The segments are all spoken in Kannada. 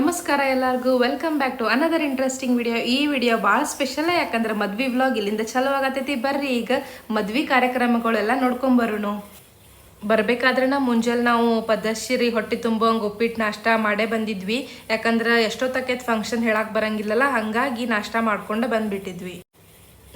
ನಮಸ್ಕಾರ ಎಲ್ಲರಿಗೂ. Welcome back to another interesting video ಈ ವಿಡಿಯೋ ಭಾಳ ಸ್ಪೆಷಲ್ ಯಾಕಂದ್ರೆ ಮದ್ವಿ ವ್ಲಾಗ್ ಇಲ್ಲಿಂದ ಚಲೋ ಆಗತೈತಿ. ಬರ್ರಿ ಈಗ ಮದ್ವಿ ಕಾರ್ಯಕ್ರಮಗಳೆಲ್ಲ ನೋಡ್ಕೊಂಬರೋಣ ಬರ್ಬೇಕಾದ್ರೆ ಮುಂಜಾನೆ ನಾವು ಪದಶ್ಶಿರಿ ಹೊಟ್ಟೆ ತುಂಬಂಗೆ ಉಪ್ಪಿಟ್ಟು ನಾಷ್ಟ ಮಾಡೇ ಬಂದಿದ್ವಿ. ಯಾಕಂದ್ರೆ ಎಷ್ಟೊತ್ತಕ್ಕೆ ಫಂಕ್ಷನ್ ಹೇಳಕ್ಕೆ ಬರಂಗಿಲ್ಲಲ್ಲ, ಹಾಗಾಗಿ ನಾಷ್ಟ ಮಾಡ್ಕೊಂಡು ಬಂದ್ಬಿಟ್ಟಿದ್ವಿ.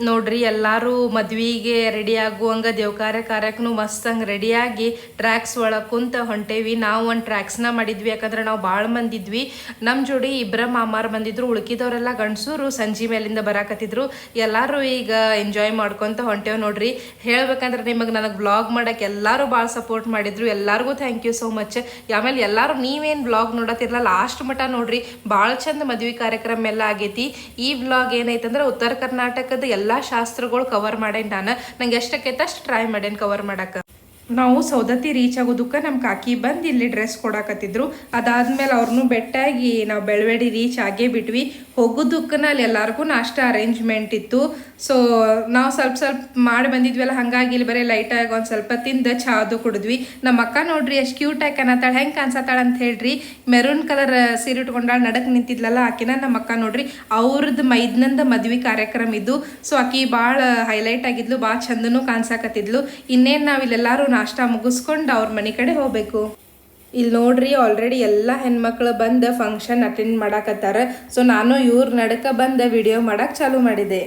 ನೋಡ್ರಿ, ಎಲ್ಲರೂ ಮದ್ವಿಗೆ ರೆಡಿ ಆಗುವಂಗ ದೇವಕಾರ್ಯ ಕಾರ್ಯಕ್ಕೂ ಮಸ್ತ್ ಹಂಗೆ ರೆಡಿಯಾಗಿ ಟ್ರ್ಯಾಕ್ಸ್ ಒಳಗೆ ಕುಂತ ಹೊಂಟೇವಿ. ನಾವು ಒಂದು ಟ್ರ್ಯಾಕ್ಸ್ನ ಮಾಡಿದ್ವಿ, ಯಾಕಂದ್ರೆ ನಾವು ಭಾಳ ಮಂದಿದ್ವಿ. ನಮ್ಮ ಜೋಡಿ ಇಬ್ಬರ ಮಾಮಾರ್ ಬಂದಿದ್ರು, ಉಳ್ಕಿದವರೆಲ್ಲ ಗಂಡಸರು ಸಂಜೆ ಮೇಲಿಂದ ಬರಾಕತ್ತಿದ್ರು. ಎಲ್ಲರೂ ಈಗ ಎಂಜಾಯ್ ಮಾಡ್ಕೊಂತ ಹೊಂಟೇವ್ ನೋಡ್ರಿ. ಹೇಳ್ಬೇಕಂದ್ರೆ ನಿಮಗೆ ನನಗೆ ಬ್ಲಾಗ್ ಮಾಡಕ್ಕೆ ಎಲ್ಲರೂ ಭಾಳ ಸಪೋರ್ಟ್ ಮಾಡಿದ್ರು. ಎಲ್ಲರಿಗೂ ಥ್ಯಾಂಕ್ ಯು ಸೋ ಮಚ್ ಆಮೇಲೆ ಎಲ್ಲರೂ ನೀವೇನು ಬ್ಲಾಗ್ ನೋಡತ್ತಿರಲ್ಲ ಲಾಸ್ಟ್ ಮಟ ನೋಡ್ರಿ ಭಾಳ ಚಂದ ಮದ್ವೆ ಕಾರ್ಯಕ್ರಮ ಎಲ್ಲ ಆಗೈತಿ. ಈ ಬ್ಲಾಗ್ ಏನೈತಂದ್ರೆ ಉತ್ತರ ಕರ್ನಾಟಕದ ಎಲ್ಲ ಶಾಸ್ತ್ರಗಳು ಕವರ್ ಮಾಡೇನಿ ನಾನು. ನಂಗೆ ಎಷ್ಟಕ್ಕೆ ಅಷ್ಟು ಟ್ರೈ ಮಾಡೇನಿ ಕವರ್ ಮಾಡಕ್ಕೆ ನಾವು ಸೌದತ್ತಿ ರೀಚ್ ಆಗೋದಕ್ಕೆ ನಮ್ಮ ಕಾಕಿ ಬಂದು ಇಲ್ಲಿ ಡ್ರೆಸ್ ಕೊಡಾಕತ್ತಿದ್ರು. ಅದಾದ್ಮೇಲೆ ಅವ್ರನ್ನೂ ಬೆಟ್ಟಾಗಿ ನಾವು ಬೆಳವೆಡಿ ರೀಚ್ ಆಗೇ ಬಿಟ್ವಿ. ಹೋಗೋದಕ್ಕನ ಅಲ್ಲಿ ಎಲ್ಲರಿಗೂ ನಾಷ್ಟ ಅರೇಂಜ್ಮೆಂಟ್ ಇತ್ತು. ಸೊ ನಾವು ಸ್ವಲ್ಪ ಸ್ವಲ್ಪ ಮಾಡಿ ಬಂದಿದ್ವಲ್ಲ, ಹಂಗಾಗಿ ಇಲ್ಲಿ ಬರೀ ಲೈಟಾಗಿ ಒಂದು ಸ್ವಲ್ಪ ತಿಂದ ಚಾದು ಕುಡಿದ್ವಿ. ನಮ್ಮ ಅಕ್ಕ ನೋಡ್ರಿ ಎಷ್ಟು ಕ್ಯೂಟಾಗಿ ಕಾಣತ್ತಾಳ, ಹೆಂಗೆ ಕಾಣಿಸತ್ತಾಳೆ ಅಂತ ಹೇಳ್ರಿ. ಮೆರೂನ್ ಕಲರ್ ಸೀರೆ ಉಟ್ಕೊಂಡಾಳ ನಡಕ್ ನಿಂತಿದ್ಲಲ್ಲ, ಆಕಿನ ನಮ್ಮ ಅಕ್ಕ ನೋಡ್ರಿ. ಅವ್ರದ್ದು ಮೈದ್ನಂದ ಮದ್ವಿ ಕಾರ್ಯಕ್ರಮ ಇದ್ದು. ಸೊ ಆಕಿ ಭಾಳ ಹೈಲೈಟ್ ಆಗಿದ್ಲು ಭಾಳ ಚಂದನೂ ಕಾಣಿಸಾಕತ್ತಿದ್ಲು. ಇನ್ನೇನು ನಾವು ಇಲ್ಲೆಲ್ಲರೂ ನಾಷ್ಟ ಮುಗಿಸ್ಕೊಂಡು ಅವ್ರ ಮನೆ ಕಡೆ ಹೋಗ್ಬೇಕು. ಇಲ್ಲಿ ನೋಡ್ರಿ ಆಲ್ರೆಡಿ ಎಲ್ಲ ಹೆಣ್ಮಕ್ಳು ಬಂದು ಫಂಕ್ಷನ್ ಅಟೆಂಡ್ ಮಾಡಾಕತ್ತಾರ. ಸೊ ನಾನು ಇವ್ರ ನಡಕ ಬಂದು ವಿಡಿಯೋ ಮಾಡಕ್ಕೆ ಚಾಲೂ ಮಾಡಿದೆ.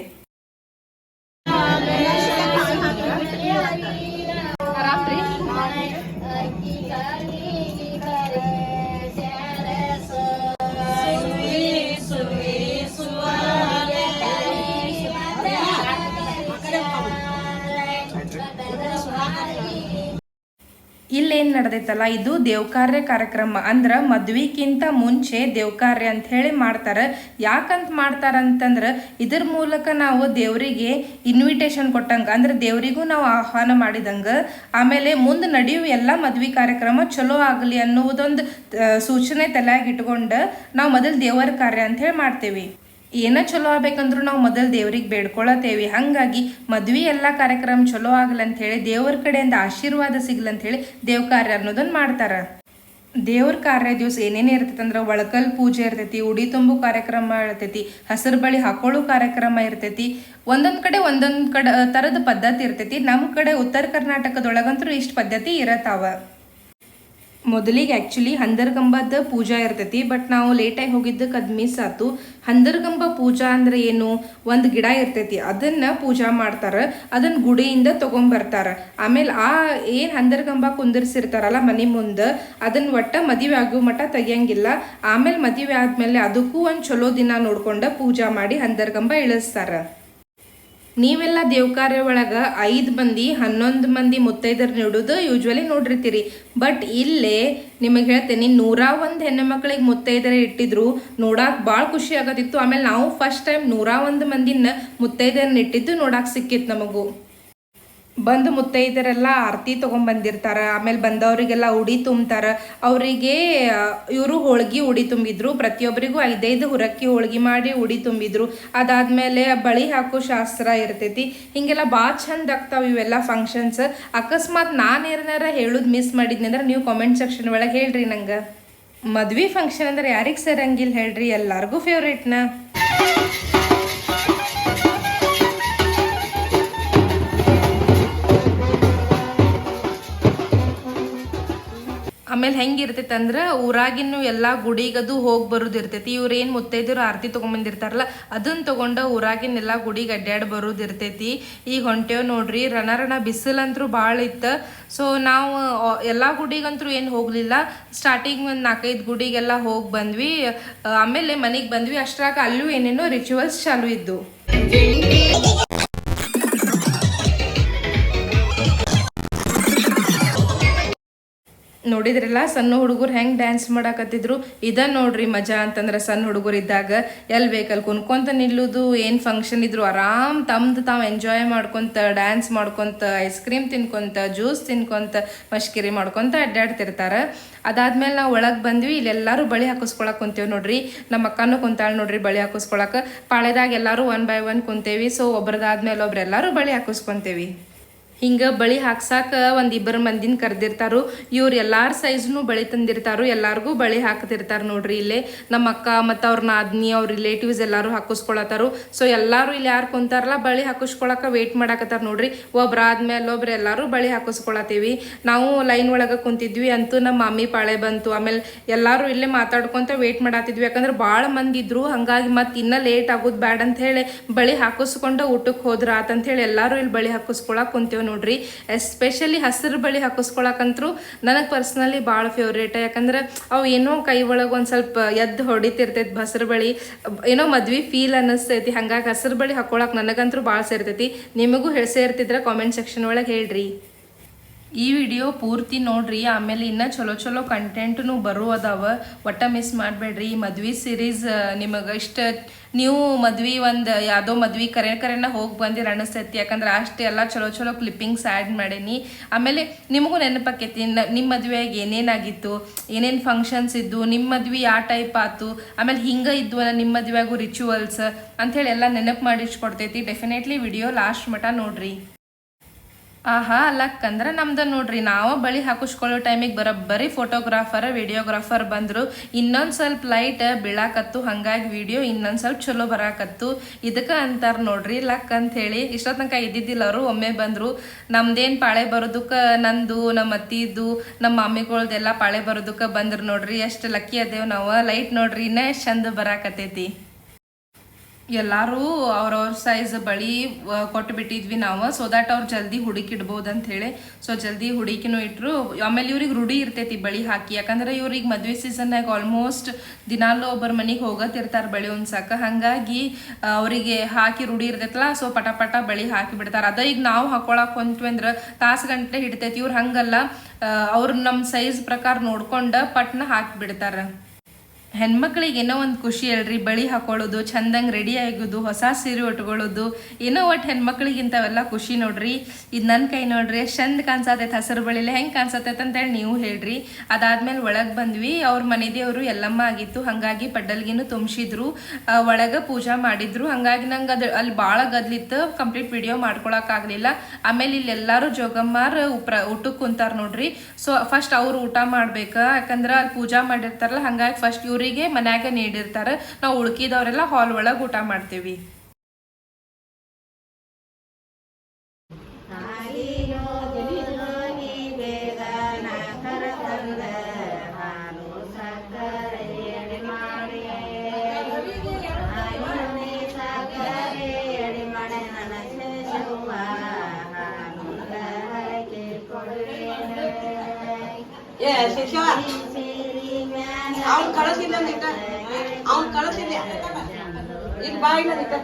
ಇಲ್ಲೇನು ನಡೆದೈತಲ್ಲ, ಇದು ದೇವ್ಕಾರ್ಯ ಕಾರ್ಯಕ್ರಮ. ಅಂದ್ರೆ ಮದ್ವಿಕ್ಕಿಂತ ಮುಂಚೆ ದೇವ್ಕಾರ್ಯ ಅಂತ ಹೇಳಿ ಮಾಡ್ತಾರೆ. ಯಾಕಂತ ಮಾಡ್ತಾರಂತಂದ್ರೆ ಇದ್ರ ಮೂಲಕ ನಾವು ದೇವರಿಗೆ ಇನ್ವಿಟೇಷನ್ ಕೊಟ್ಟಂಗೆ, ಅಂದ್ರೆ ದೇವರಿಗೂ ನಾವು ಆಹ್ವಾನ ಮಾಡಿದಂಗೆ. ಆಮೇಲೆ ಮುಂದೆ ನಡೆಯುವ ಎಲ್ಲ ಮದ್ವಿ ಕಾರ್ಯಕ್ರಮ ಚಲೋ ಆಗಲಿ ಅನ್ನುವುದೊಂದು ಸೂಚನೆ ತಲೆಯಾಗಿ ಇಟ್ಕೊಂಡು ನಾವು ಮೊದಲು ದೇವರ ಕಾರ್ಯ ಅಂತ ಹೇಳಿ ಮಾಡ್ತೇವೆ. ಏನ ಚಲೋ ಆಗ್ಬೇಕಂದ್ರೂ ನಾವು ಮೊದಲು ದೇವ್ರಿಗೆ ಬೇಡ್ಕೊಳತ್ತೇವಿ. ಹಾಗಾಗಿ ಮದ್ವಿ ಎಲ್ಲ ಕಾರ್ಯಕ್ರಮ ಚಲೋ ಆಗಲಂತೇಳಿ ದೇವ್ರ ಕಡೆಯಿಂದ ಆಶೀರ್ವಾದ ಸಿಗ್ಲಂತ ಹೇಳಿ ದೇವ್ ಕಾರ್ಯ ಅನ್ನೋದನ್ನ ಮಾಡ್ತಾರೆ. ದೇವ್ರ ಕಾರ್ಯ ದಿವಸ ಏನೇನು ಇರ್ತೈತೆ ಅಂದ್ರೆ ಒಳಕಲ್ ಪೂಜೆ ಇರ್ತೈತಿ, ಉಡಿ ತುಂಬು ಕಾರ್ಯಕ್ರಮ ಇರ್ತೈತಿ, ಹಸಿರು ಬಳಿ ಹಾಕೊಳ್ಳೋ ಕಾರ್ಯಕ್ರಮ ಇರ್ತೈತಿ. ಒಂದೊಂದು ಕಡೆ ಒಂದೊಂದು ಕಡೆ ತರದ ಪದ್ಧತಿ ಇರ್ತೈತಿ. ನಮ್ಮ ಕಡೆ ಉತ್ತರ ಕರ್ನಾಟಕದೊಳಗಂತೂ ಇಷ್ಟು ಪದ್ಧತಿ ಇರತ್ತಾವ ಮೊದಲಿಗೆ ಆ್ಯಕ್ಚುಲಿ ಹಂದರ್ಗಂಬದ ಪೂಜಾ ಇರ್ತೈತಿ ಬಟ್ ನಾವು ಲೇಟಾಗಿ ಹೋಗಿದ್ದಕ್ಕೆ ಅದು ಮಿಸ್ ಆತು ಹಂದರ್ಗಂಬ ಪೂಜಾ ಅಂದ್ರೆ ಏನು? ಒಂದು ಗಿಡ ಇರ್ತೈತಿ, ಅದನ್ನು ಪೂಜಾ ಮಾಡ್ತಾರೆ ಅದನ್ನು ಗುಡಿಯಿಂದ ತೊಗೊಂಬರ್ತಾರೆ. ಆಮೇಲೆ ಆ ಏನು ಹಂದರ್ಗಂಬ ಕುಂದಿರ್ಸಿರ್ತಾರಲ್ಲ ಮನೆ ಮುಂದೆ ಅದನ್ನು ಒಟ್ಟ ಮದುವೆ ಆಗೋ ಮಟ್ಟ ತೆಗಿಯಂಗಿಲ್ಲ. ಆಮೇಲೆ ಮದುವೆ ಆದಮೇಲೆ ಅದಕ್ಕೂ ಒಂದು ಚಲೋ ದಿನ ನೋಡ್ಕೊಂಡು ಪೂಜಾ ಮಾಡಿ ಹಂದರ್ಗಂಬ ಇಳಿಸ್ತಾರ. ನೀವೆಲ್ಲ ದೇವ್ಕಾರ್ಯ ಒಳಗೆ ಐದು ಮಂದಿ, ಹನ್ನೊಂದು ಮಂದಿ ಮುತ್ತೈದರ್ ನೀಡೋದು ಯೂಶ್ವಲಿ ನೋಡಿರ್ತೀರಿ. ಬಟ್ ಇಲ್ಲೇ ನಿಮಗೆ ಹೇಳ್ತೇನೆ, ನೂರ ಒಂದು ಹೆಣ್ಣು ಮಕ್ಕಳಿಗೆ ಮುತ್ತೈದರ ಇಟ್ಟಿದ್ರು ನೋಡಕ್ಕೆ ಭಾಳ ಖುಷಿ ಆಗತ್ತಿತ್ತು ಆಮೇಲೆ ನಾವು ಫಸ್ಟ್ ಟೈಮ್ ನೂರ ಒಂದು ಮಂದಿನ ಮುತ್ತೈದರನ್ನ ಇಟ್ಟಿದ್ದು ನೋಡಕ್ಕೆ ಸಿಕ್ಕಿತ್ತು ನಮಗೂ. ಬಂದು ಮುತ್ತೈದರೆಲ್ಲ ಆರತಿ ತೊಗೊಂಬಂದಿರ್ತಾರೆ ಆಮೇಲೆ ಬಂದವರಿಗೆಲ್ಲ ಉಡಿ ತುಂಬ್ತಾರ. ಅವರಿಗೆ ಇವರು ಹೋಳ್ಗಿ ಉಡಿ ತುಂಬಿದ್ರು. ಪ್ರತಿಯೊಬ್ಬರಿಗೂ ಐದೈದು ಹುರಕ್ಕಿ ಹೋಳ್ಗಿ ಮಾಡಿ ಉಡಿ ತುಂಬಿದ್ರು. ಅದಾದ್ಮೇಲೆ ಬಳಿ ಹಾಕೋ ಶಾಸ್ತ್ರ ಇರ್ತೈತಿ. ಹಿಂಗೆಲ್ಲ ಭಾಳ ಚಂದ ಆಗ್ತಾವೆ ಇವೆಲ್ಲ ಫಂಕ್ಷನ್ಸ್ ಅಕಸ್ಮಾತ್ ನಾನು ಏನಾರ ಹೇಳೋದು ಮಿಸ್ ಮಾಡಿದ್ನಿ ಅಂದ್ರೆ ನೀವು ಕಾಮೆಂಟ್ ಸೆಕ್ಷನ್ ಒಳಗೆ ಹೇಳ್ರಿ ನಂಗೆ. ಮದ್ವಿ ಫಂಕ್ಷನ್ ಅಂದ್ರೆ ಯಾರಿಗೆ ಸೇರಂಗಿಲ್ಲ ಹೇಳ್ರಿ? ಎಲ್ಲಾರ್ಗೂ ಫೇವ್ರೇಟ್ನ ಆಮೇಲೆ ಹೆಂಗಿರ್ತೈತೆ ಅಂದ್ರೆ ಊರಾಗಿನ್ನು ಎಲ್ಲ ಗುಡಿಗದು ಹೋಗಿ ಬರೋದು ಇರ್ತೈತಿ ಇವ್ರು ಏನು ಮುತ್ತೈದರು ಆರತಿ ತೊಗೊಂಬಂದಿರ್ತಾರಲ್ಲ ಅದನ್ನ ತಗೊಂಡ ಊರಾಗಿನ ಎಲ್ಲ ಗುಡಿಗೆ ಅಡ್ಡಾಡಿ ಬರೋದು ಇರ್ತೈತಿ ಈಗ ಹೊಂಟೇವ್ ನೋಡ್ರಿ ರಣ ರಣ ಬಿಸಿಲಂತ್ರು ಭಾಳ ಇತ್ತು. ಸೊ ನಾವು ಎಲ್ಲ ಗುಡಿಗಂತರೂ ಏನು ಹೋಗಲಿಲ್ಲ. ಸ್ಟಾರ್ಟಿಂಗ್ ಒಂದು ನಾಲ್ಕೈದು ಗುಡಿಗೆಲ್ಲ ಹೋಗಿ ಬಂದ್ವಿ. ಆಮೇಲೆ ಮನೆಗೆ ಬಂದ್ವಿ. ಅಷ್ಟ್ರಾಗ ಅಲ್ಲೂ ಏನೇನೋ ರಿಚುವಲ್ಸ್ ಚಾಲು ಇದ್ದು ನೋಡಿದ್ರಲ್ಲ, ಸಣ್ಣ ಹುಡುಗರು ಹೆಂಗೆ ಡ್ಯಾನ್ಸ್ ಮಾಡಾಕತ್ತಿದ್ರು? ಇದ ನೋಡ್ರಿ ಮಜಾ ಅಂತಂದ್ರೆ ಸಣ್ಣ ಹುಡುಗರು ಇದ್ದಾಗ ಎಲ್ಲಿ ಬೇಕಲ್ಲಿ ಕುನ್ಕೊಂತ ನಿಲ್ಲುದು, ಏನು ಫಂಕ್ಷನ್ ಇದ್ರು ಆರಾಮ್ ತಮ್ದು ತಾವು ಎಂಜಾಯ್ ಮಾಡ್ಕೊಂತ ಡ್ಯಾನ್ಸ್ ಮಾಡ್ಕೊಂತ ಐಸ್ ಕ್ರೀಮ್ ತಿನ್ಕೊಂತ ಜ್ಯೂಸ್ ತಿನ್ಕೊಂತ, ಮಶ್ಕಿರಿ ಮಾಡ್ಕೊಂತ ಅಡ್ಡಾಡ್ತಿರ್ತಾರೆ. ಅದಾದ್ಮೇಲೆ ನಾವು ಒಳಗೆ ಬಂದ್ವಿ, ಇಲ್ಲೆಲ್ಲರೂ ಬಳಿ ಹಾಕಿಸ್ಕೊಳಕ್ ಕುಂತೇವೆ ನೋಡ್ರಿ. ನಮ್ಮ ಅಕ್ಕನೂ ಕುಂತಾಳ ನೋಡ್ರಿ ಬಳಿ ಹಾಕಿಸ್ಕೊಳಕ್. ಪಾಳೆದಾಗ ಎಲ್ಲರೂ ಒನ್ ಬೈ ಒನ್ ಕುಂತೇವಿ ಸೊ ಒಬ್ರದಾದ್ಮೇಲೆ ಒಬ್ರು ಎಲ್ಲರೂ ಬಳಿ ಹಾಕಿಸ್ಕೊಂತೇವಿ. ಹಿಂಗೆ ಬಳಿ ಹಾಕ್ಸಾಕ ಒಂದು ಇಬ್ಬರು ಮಂದಿನ ಕರೆದಿರ್ತಾರು. ಇವ್ರು ಎಲ್ಲಾರ ಸೈಜ್ನು ಬಳಿ ತಂದಿರ್ತಾರು. ಎಲ್ಲಾರ್ಗೂ ಬಳಿ ಹಾಕ್ತಿರ್ತಾರ ನೋಡ್ರಿ ಇಲ್ಲೇ. ನಮ್ಮ ಅಕ್ಕ ಮತ್ತು ಅವ್ರ ನಾದ್ನಿ, ಅವ್ರ ರಿಲೇಟಿವ್ಸ್ ಎಲ್ಲರೂ ಹಾಕಿಸ್ಕೊಳತ್ತಾರು. ಸೊ ಎಲ್ಲರೂ ಇಲ್ಲಿ ಯಾರು ಕುಂತಾರಲ್ಲ ಬಳಿ ಹಾಕಿಸ್ಕೊಳಕ ವೇಟ್ ಮಾಡಾಕತ್ತಾರ ನೋಡ್ರಿ. ಒಬ್ರ ಆದ್ಮೇಲೆ ಒಬ್ರು ಎಲ್ಲಾರು ಬಳಿ ಹಾಕಿಸ್ಕೊಳತ್ತೀವಿ ನಾವು ಲೈನ್ ಒಳಗೆ ಕುಂತಿದ್ವಿ ಅಂತೂ ನಮ್ಮ ಮಮ್ಮಿ ಪಾಳೆ ಬಂತು. ಆಮೇಲೆ ಎಲ್ಲಾರು ಇಲ್ಲೇ ಮಾತಾಡ್ಕೊಂತ ವೇಟ್ ಮಾಡಾತಿದ್ವಿ. ಯಾಕಂದ್ರೆ ಭಾಳ ಮಂದಿ ಇದ್ರು. ಹಂಗಾಗಿ ಮತ್ತೆ ಇನ್ನ ಲೇಟ್ ಆಗೋದು ಬ್ಯಾಡ ಅಂತ ಹೇಳಿ ಬಳಿ ಹಾಕಿಸ್ಕೊಂಡು ಊಟಕ್ಕೆ ಹೋದ್ರ ಅಂತ ಹೇಳಿ ಎಲ್ಲರೂ ಇಲ್ಲಿ ಬಳಿ ಹಾಕಿಸ್ಕೊಳಕ್ ಕುಂತೇವ್ ನೋಡ್ರಿ. ಎಸ್ಪೆಷಲಿ ಹಸಿರು ಬಳಿ ಹಾಕಿಸ್ಕೊಳಕಂತೂ ನನಗೆ ಪರ್ಸ್ನಲಿ ಭಾಳ ಫೇವ್ರೇಟ್ ಯಾಕಂದ್ರೆ ಅವು ಏನೋ ಕೈ ಒಳಗೆ ಒಂದು ಸ್ವಲ್ಪ ಎದ್ದು ಹೊಡಿತಿರ್ತೈತಿ ಹಸಿರು ಬಳಿ. ಏನೋ ಮದ್ವಿ ಫೀಲ್ ಅನ್ನಿಸ್ತೈತಿ. ಹಂಗಾಗಿ ಹಸಿರು ಬಳಿ ಹಾಕೊಳಕ್ ನನಗಂತೂ ಭಾಳ ಸೇರ್ತೈತಿ. ನಿಮಗೂ ಹೇಳಿ ಸೇರ್ತಿದ್ರೆ ಕಾಮೆಂಟ್ ಸೆಕ್ಷನ್ ಒಳಗೆ ಹೇಳ್ರಿ. ಈ ವಿಡಿಯೋ ಪೂರ್ತಿ ನೋಡ್ರಿ. ಆಮೇಲೆ ಇನ್ನ ಚಲೋ ಚಲೋ ಕಂಟೆಂಟ್ನು ಬರೋ ಅದಾವ ಒಟ್ಟ ಮಿಸ್ ಮಾಡಬೇಡ್ರಿ. ಮದ್ವಿ ಸೀರೀಸ್ ನಿಮಗೆ ಇಷ್ಟ ನೀವು ಮದ್ವಿ ಒಂದು, ಯಾವುದೋ ಮದ್ವಿ ಕರೆ, ಕರೆನ ಹೋಗಿ ಬಂದಿರ ಅನಿಸ್ತೈತಿ. ಯಾಕಂದ್ರೆ ಅಷ್ಟೇ ಎಲ್ಲ ಚಲೋ ಚಲೋ ಕ್ಲಿಪ್ಪಿಂಗ್ಸ್ ಆ್ಯಡ್ ಮಾಡೀನಿ. ಆಮೇಲೆ ನಿಮಗೂ ನೆನಪಾಕೈತಿ ನಿಮ್ಮ ಮದುವೆಯಾಗ ಏನೇನಾಗಿತ್ತು? ಏನೇನು ಫಂಕ್ಷನ್ಸ್ ಇದ್ದು ನಿಮ್ಮ ಮದ್ವೆ ಯಾವ ಟೈಪ್ ಆಯ್ತು ಆಮೇಲೆ ಹಿಂಗೆ ಇದ್ವು ನಿಮ್ಮ ಮದುವೆಯಾಗೂ ರಿಚುವಲ್ಸ್ ಅಂಥೇಳಿ ಎಲ್ಲ ನೆನಪು ಮಾಡಿಸ್ಕೊಡ್ತೈತಿ. ಡೆಫಿನೆಟ್ಲಿ ವಿಡಿಯೋ ಲಾಸ್ಟ್ ಮಟ ನೋಡ್ರಿ. ಆಹಾ ಅಲ್ಲಕ್ಕಂದ್ರೆ ನಮ್ದು ನೋಡ್ರಿ, ನಾವು ಬಳಿ ಹಾಕಿಸ್ಕೊಳ್ಳೋ ಟೈಮಿಗೆ ಬರೋಬ್ಬರಿ ಫೋಟೋಗ್ರಾಫರ್, ವಿಡಿಯೋಗ್ರಾಫರ್ ಬಂದರು, ಇನ್ನೊಂದು ಸ್ವಲ್ಪ ಲೈಟ್ ಬೀಳಾಕತ್ತು, ಹಂಗಾಗಿ ವಿಡಿಯೋ ಇನ್ನೊಂದು ಸ್ವಲ್ಪ ಚಲೋ ಬರಾಕತ್ತು. ಇದಕ್ಕೆ ಅಂತಾರೆ ನೋಡ್ರಿ, ಲಕ್ ಅಂತ ಹೇಳಿ. ಇಷ್ಟೋ ತನಕ ಇದ್ದಿದ್ದಿಲ್ಲ ಅವರು, ಒಮ್ಮೆ ಬಂದರು. ನಮ್ದೇನು ಪಾಳೆ ಬರೋದಕ್ಕೆ ನಂದು ನಮ್ಮ ಅತ್ತಿದ್ದು ನಮ್ಮ ಮಮ್ಮಿಗಳ್ದೆಲ್ಲ ಪಾಳೆ ಬರೋದಕ್ಕೆ ಬಂದ್ರು ನೋಡ್ರಿ. ಎಷ್ಟು ಲಕ್ಕಿ ಅದೇವು ನಾವು. ಲೈಟ್ ನೋಡ್ರಿ, ಇನ್ನೂ ಎಷ್ಟು ಚಂದ ಬರಾಕತ್ತೈತಿ. ಎಲ್ಲರೂ ಅವ್ರವ್ರ ಸೈಜ್ ಬಳಿ ಕೊಟ್ಟು ಬಿಟ್ಟಿದ್ವಿ ನಾವು. ಸೊ ದಟ್ ಅವ್ರು ಜಲ್ದಿ ಹುಡುಕಿಡ್ಬೋದು ಅಂತ ಹೇಳಿ ಸೊ ಜಲ್ದಿ ಹುಡುಕಿನೂ ಇಟ್ರು. ಆಮೇಲೆ ಇವ್ರಿಗೆ ರೂಢಿ ಇರ್ತೈತಿ ಬಳಿ ಹಾಕಿ. ಯಾಕಂದ್ರೆ ಇವ್ರಿಗೆ ಮದ್ವೆ ಸೀಸನ್ನಾಗ ಆಲ್ಮೋಸ್ಟ್ ದಿನಾಲೂ ಒಬ್ಬರ ಮನೆಗೆ ಹೋಗತ್ತಿರ್ತಾರೆ ಬಳಿ ಉಣ್ಸಕ ಹಾಗಾಗಿ ಅವರಿಗೆ ಹಾಕಿ ರೂಢಿ ಇರ್ತೈತಲ್ಲ ಸೊ ಪಟ ಪಟ ಬಳಿ ಹಾಕಿ ಬಿಡ್ತಾರೆ ಅದ ಈಗ ನಾವು ಹಾಕೊಳಕ್ಕೆ ಹೊಂಟ್ವಿ ಅಂದ್ರೆ ತಾಸು ಗಂಟೆ ಹಿಡ್ತೈತಿ. ಇವ್ರು ಹಂಗಲ್ಲ. ಅವ್ರು ನಮ್ಮ ಸೈಜ್ ಪ್ರಕಾರ ನೋಡ್ಕೊಂಡ ಪಟ್ನ ಹಾಕಿ ಬಿಡ್ತಾರೆ ಹೆಣ್ಮಕ್ಳಿಗೆ ಏನೋ ಒಂದು ಖುಷಿ ಹೇಳ್ರಿ, ಬಳಿ ಹಾಕೊಳ್ಳೋದು, ಚಂದಂಗೆ ರೆಡಿ ಆಗೋದು, ಹೊಸ ಸೀರೆ ಉಟ್ಕೊಳ್ಳೋದು, ಏನೋ ಒಟ್ಟು ಹೆಣ್ಮಕ್ಳಿಗೆ ಇಂಥವೆಲ್ಲ ಖುಷಿ ನೋಡ್ರಿ. ಇದು ನನ್ನ ಕೈ ನೋಡ್ರಿ ಎಷ್ಟು ಚಂದ ಕಾಣಿಸತೈತೆ ಹಸಿರು ಬಳಿಲೆ ಹೆಂಗೆ ಕಾಣಿಸತೈತೆ ಅಂತೇಳಿ ನೀವು ಹೇಳ್ರಿ. ಅದಾದ್ಮೇಲೆ ಒಳಗೆ ಬಂದ್ವಿ, ಅವ್ರ ಮನೆ ದೇವರು ಎಲ್ಲಮ್ಮ ಆಗಿತ್ತು, ಹಾಗಾಗಿ ಪಡ್ಡಲ್ಗಿನೂ ತುಂಬಿಸಿದ್ರು ಒಳಗೆ ಪೂಜಾ ಮಾಡಿದ್ರು. ಹಾಗಾಗಿ ನಂಗೆ ಅದು ಅಲ್ಲಿ ಭಾಳ ಗದ್ಲಿತ್ತು, ಕಂಪ್ಲೀಟ್ ವಿಡಿಯೋ ಮಾಡ್ಕೊಳಕ್ಕಾಗಲಿಲ್ಲ. ಆಮೇಲೆ ಇಲ್ಲಿ ಎಲ್ಲರೂ ಜೋಗಮ್ಮಾರ್ ಉಪ್ರ ಊಟಕ್ಕೆ ಕುಂತಾರ ನೋಡ್ರಿ. ಸೊ ಫಸ್ಟ್ ಅವ್ರು ಊಟ ಮಾಡ್ಬೇಕು, ಯಾಕಂದ್ರೆ ಅಲ್ಲಿ ಪೂಜಾ ಮಾಡಿರ್ತಾರಲ್ಲ, ಹಾಗಾಗಿ ಫಸ್ಟ್ ಇವ್ರಿಗೆ ಮನ್ಯಾಗ ನೀಡಿರ್ತಾರೆ. ನಾವು ಉಳ್ಕಿದವರೆಲ್ಲ ಹಾಲ್ ಒಳಗೆ ಊಟ ಮಾಡ್ತೀವಿ. ಏ ಶಿಷ್ಯ ಅವ್ನ್ ಕಳಿಸಿಲ್ಲ ನಿಟ್ಟ ಅವ್ನ್ ಕಳಿಸಿಲ್ಲ ಇಲ್ಲಿ ಬಾಯಿನ ನಿಟ್ಟ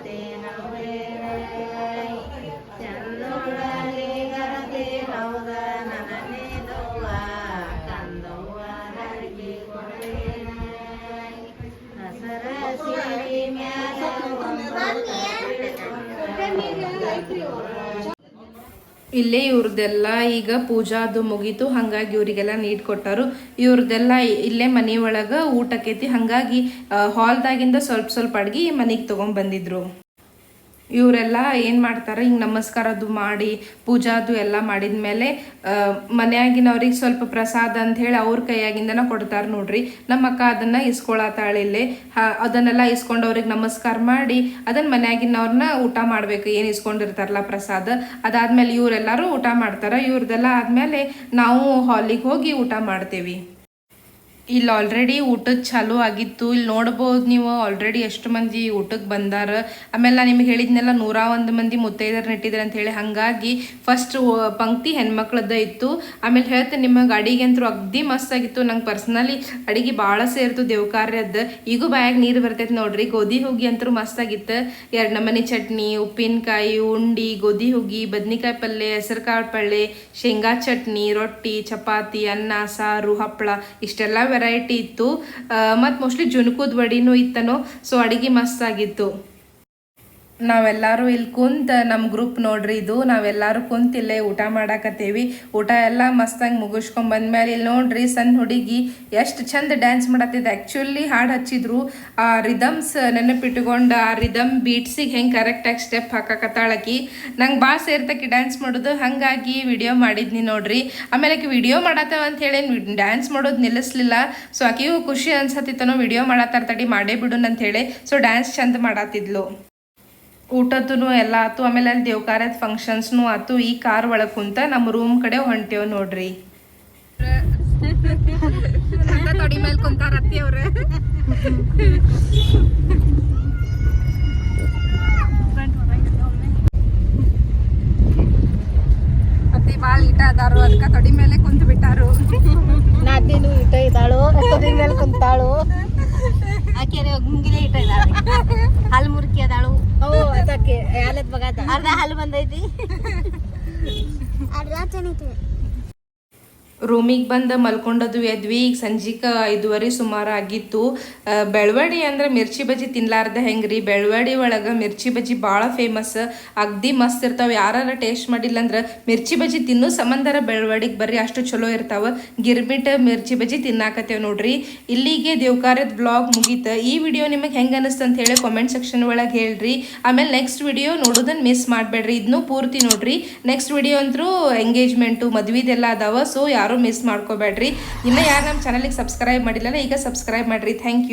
ಇಲ್ಲೇ ಇವ್ರದ್ದೆಲ್ಲ ಈಗ ಪೂಜಾ ಅದು ಮುಗೀತು, ಹಂಗಾಗಿ ಇವರಿಗೆಲ್ಲ ನೀಟ್ ಕೊಟ್ಟರು ಇವ್ರದ್ದೆಲ್ಲ ಇಲ್ಲೇ ಮನೆ ಒಳಗೆ ಊಟಕ್ಕೈತಿ, ಹಾಗಾಗಿ ಹಾಲ್ದಾಗಿಂದ ಸ್ವಲ್ಪ ಸ್ವಲ್ಪ ಅಡ್ಗಿ ಮನೆಗೆ ತಗೊಂಡ್ ಬಂದಿದ್ರು. ಇವರೆಲ್ಲ ಏನು ಮಾಡ್ತಾರೆ, ಹಿಂಗೆ ನಮಸ್ಕಾರ ಅದು ಮಾಡಿ ಪೂಜಾ ಅದು ಎಲ್ಲ ಮಾಡಿದ ಮೇಲೆ ಮನೆಯಾಗಿನವ್ರಿಗೆ ಸ್ವಲ್ಪ ಪ್ರಸಾದ ಅಂತ ಹೇಳಿ ಅವ್ರ ಕೈಯಾಗಿಂದನ ಕೊಡ್ತಾರೆ ನೋಡ್ರಿ. ನಮ್ಮ ಅಕ್ಕ ಅದನ್ನ ಹಾ, ಅದನ್ನೆಲ್ಲ ಇಸ್ಕೊಂಡು ಅವ್ರಿಗೆ ನಮಸ್ಕಾರ ಮಾಡಿ ಅದನ್ನ ಮನೆಯಾಗಿನವ್ರನ್ನ ಊಟ ಮಾಡ್ಬೇಕು. ಏನು ಇಸ್ಕೊಂಡಿರ್ತಾರಲ್ಲ ಪ್ರಸಾದ. ಅದಾದ್ಮೇಲೆ ಇವರೆಲ್ಲರೂ ಊಟ ಮಾಡ್ತಾರೆ. ಇವ್ರದ್ದೆಲ್ಲ ಆದಮೇಲೆ ನಾವು ಹಾಲಿಗೆ ಹೋಗಿ ಊಟ ಮಾಡ್ತೇವಿ. ಇಲ್ಲಿ ಆಲ್ರೆಡಿ ಊಟದ ಚಾಲು ಆಗಿತ್ತು. ಇಲ್ಲಿ ನೋಡ್ಬೋದು ನೀವು ಆಲ್ರೆಡಿ ಎಷ್ಟು ಮಂದಿ ಊಟಕ್ಕೆ ಬಂದಾರ. ಆಮೇಲೆ ನಾನು ನಿಮ್ಗೆ ಹೇಳಿದ್ನೆಲ್ಲ ನೂರ ಒಂದು ಮಂದಿ ಮುತ್ತೈದರ್ ನೆಟ್ಟಿದ್ದಾರೆ ಅಂತ ಹೇಳಿ. ಹಾಗಾಗಿ ಫಸ್ಟ್ ಪಂಕ್ತಿ ಹೆಣ್ಮಕ್ಳದ್ದ ಇತ್ತು. ಆಮೇಲೆ ಹೇಳ್ತೇನೆ ನಿಮಗೆ ಅಡಿಗೆ ಅಂತೂ ಅಗ್ದಿ ಮಸ್ತ್ ಆಗಿತ್ತು. ನಂಗೆ ಪರ್ಸ್ನಲಿ ಅಡಿಗೆ ಭಾಳ ಸೇರ್ತು ದೇವಕಾರ್ಯದ. ಈಗೂ ಬಾಯಾಗ ನೀರು ಬರ್ತೈತೆ ನೋಡ್ರಿ. ಗೋಧಿ ಹುಗ್ಗಿ ಅಂತೂ ಮಸ್ತ್ ಆಗಿತ್ತು. ಎರಡು ನಮನಿ ಚಟ್ನಿ, ಉಪ್ಪಿನಕಾಯಿ, ಉಂಡಿ, ಗೋಧಿ ಹುಗ್ಗಿ ಬದ್ನಿಕಾಯಿ ಪಲ್ಯ ಹೆಸರು ಕಾಳು ಪಲ್ಯ ಶೇಂಗಾ ಚಟ್ನಿ, ರೊಟ್ಟಿ, ಚಪಾತಿ, ಅನ್ನ, ಸಾರು ಹಪ್ಪಳ ಇಷ್ಟೆಲ್ಲ ವೆರೈಟಿ ಇತ್ತು. ಮತ್ತು ಮೋಸ್ಟ್ಲಿ ಜುನಕದ ವಡಿನೂ ಇತ್ತನೋ ಸೊ ಅಡಿಗೆ ಮಸ್ತ್ ಆಗಿತ್ತು. ನಾವೆಲ್ಲರೂ ಇಲ್ಲಿ ಕುಂತ ನಮ್ಮ ಗ್ರೂಪ್ ನೋಡ್ರಿ ಇದು, ನಾವೆಲ್ಲರೂ ಕುಂತ ಇಲ್ಲೇ ಊಟ ಮಾಡಾಕತ್ತೇವಿ. ಊಟ ಎಲ್ಲ ಮಸ್ತಾಗಿ ಮುಗಿಸ್ಕೊಂಡ್ ಬಂದ್ಮೇಲೆ ಇಲ್ಲಿ ನೋಡ್ರಿ ಸಣ್ಣ ಹುಡುಗಿ ಎಷ್ಟು ಚಂದ ಡ್ಯಾನ್ಸ್ ಮಾಡತ್ತಿದ್ದೆ. ಆ್ಯಕ್ಚುಲಿ ಹಾಡು ಹಚ್ಚಿದ್ರು. ಆ ರಿದಮ್ಸ್ ನೆನಪಿಟ್ಟುಕೊಂಡು ಆ ರಿದಮ್ ಬೀಟ್ಸಿಗೆ ಹೆಂಗೆ ಕರೆಕ್ಟಾಗಿ ಸ್ಟೆಪ್ ಹಾಕಕತ್ತಾಳಕಿ ನಂಗೆ ಭಾಳ ಸೇರ್ತಕ್ಕೆ ಡ್ಯಾನ್ಸ್ ಮಾಡೋದು. ಹಾಗಾಗಿ ವಿಡಿಯೋ ಮಾಡಿದ್ನಿ ನೋಡ್ರಿ. ಆಮೇಲೆ ಆಕಿ ವಿಡಿಯೋ ಮಾಡತ್ತೇವೆ ಅಂತ ಹೇಳಿ ಡ್ಯಾನ್ಸ್ ಮಾಡೋದು ನಿಲ್ಲಿಸ್ಲಿಲ್ಲ. ಸೊ ಆಕಿಗೂ ಖುಷಿ ಅನ್ಸತ್ತಿತ್ತನೋ ವಿಡಿಯೋ ಮಾಡತ್ತಾರ ತಡಿ ಮಾಡೇ ಬಿಡೋಣ ಅಂತ ಹೇಳಿ. ಸೊ ಡ್ಯಾನ್ಸ್ ಚಂದ ಮಾಡತ್ತಿದ್ಲು ಊಟದ್ದು ಎಲ್ಲ ಆತು ಆಮೇಲೆ ಅಲ್ಲಿ ದೇವ್ಕಾರ್ಯದ ಫಂಕ್ಷನ್ಸ್ನು ಆಯ್ತು ಈ ಕಾರ್ ಒಳಗೆ ಕುಂತ ನಮ್ಮ ರೂಮ್ ಕಡೆ ಹೊಂಟೇವ್ ನೋಡ್ರಿ. ತೊಡಿ ಮೇಲೆ ಕುಂತಾರ ಅತ್ತಿ ಅವ್ರ. ಅತ್ತಿ ಭಾಳ ಈಟ ಅದಾರು ಅದಕ್ಕೆ ತೊಡಿ ಮೇಲೆ ಕುಂತ ಬಿಟ್ಟಾರು. ನಾದಿನು ಇದ್ದಾಳು ತೊಡಿ ಮೇಲೆ ಕುಂತಾಳು. ಆಕೆ ಮುಂಗಿಲೆ ಇದ್ದಾಳೆ. ಹಾಲು ಮುರುಕಿ ಅದಾಳು. हो आता के- हालत बघा आता. अर्धा हाल बंद आहे ती. तुम्ही ರೂಮಿಗೆ ಬಂದು ಮಲ್ಕೊಂಡದು ಎದ್ವಿ. ಈಗ ಸಂಜಿಕ ಐದುವರೆ ಸುಮಾರು ಆಗಿತ್ತು. ಬೆಳವಡಿ ಅಂದ್ರೆ ಮಿರ್ಚಿ ಬಜ್ಜಿ ತಿನ್ಲಾರ್ದ ಹೆಂಗ್ರಿ? ಬೆಳ್ವಡಿ ಒಳಗೆ ಮಿರ್ಚಿ ಬಜ್ಜಿ ಭಾಳ ಫೇಮಸ್. ಅಗ್ದಿ ಮಸ್ತ್ ಇರ್ತಾವೆ. ಯಾರ ಟೇಸ್ಟ್ ಮಾಡಿಲ್ಲ ಅಂದ್ರೆ ಮಿರ್ಚಿ ಬಜ್ಜಿ ತಿನ್ನು ಸಂಬಂಧರ ಬೆಳವಡಿಗೆ ಬರ್ರಿ, ಅಷ್ಟು ಚಲೋ ಇರ್ತಾವ. ಗಿರ್ಬಿಟ್ ಮಿರ್ಚಿ ಬಜ್ಜಿ ತಿನ್ನಾಕತ್ತೇವೆ ನೋಡ್ರಿ. ಇಲ್ಲಿಗೆ ದೇವ್ಕಾರ್ಯದ ಬ್ಲಾಗ್ ಮುಗೀತು. ಈ ವಿಡಿಯೋ ನಿಮಗೆ ಹೆಂಗೆ ಅನಿಸ್ತು ಅಂತ ಹೇಳಿ ಕಾಮೆಂಟ್ ಸೆಕ್ಷನ್ ಒಳಗೆ ಹೇಳ್ರಿ. ಆಮೇಲೆ ನೆಕ್ಸ್ಟ್ ವಿಡಿಯೋ ನೋಡೋದನ್ನ ಮಿಸ್ ಮಾಡಬೇಡ್ರಿ. ಇದನ್ನೂ ಪೂರ್ತಿ ನೋಡ್ರಿ. ನೆಕ್ಸ್ಟ್ ವಿಡಿಯೋ ಅಂತೂ ಎಂಗೇಜ್ಮೆಂಟು ಮದುವೆದೆಲ್ಲ ಅದಾವ. ಸೊ ಮಿಸ್ ಮಾಡ್ಕೋಬೇಡ್ರಿ. ಇನ್ನು ಯಾರು ನಮ್ಮ ಚಾನಲಿಗೆ ಸಬ್ಸ್ಕ್ರೈಬ್ ಮಾಡಿಲ್ಲ ಈಗ ಸಬ್ಸ್ಕ್ರೈಬ್ ಮಾಡ್ರಿ. Thank you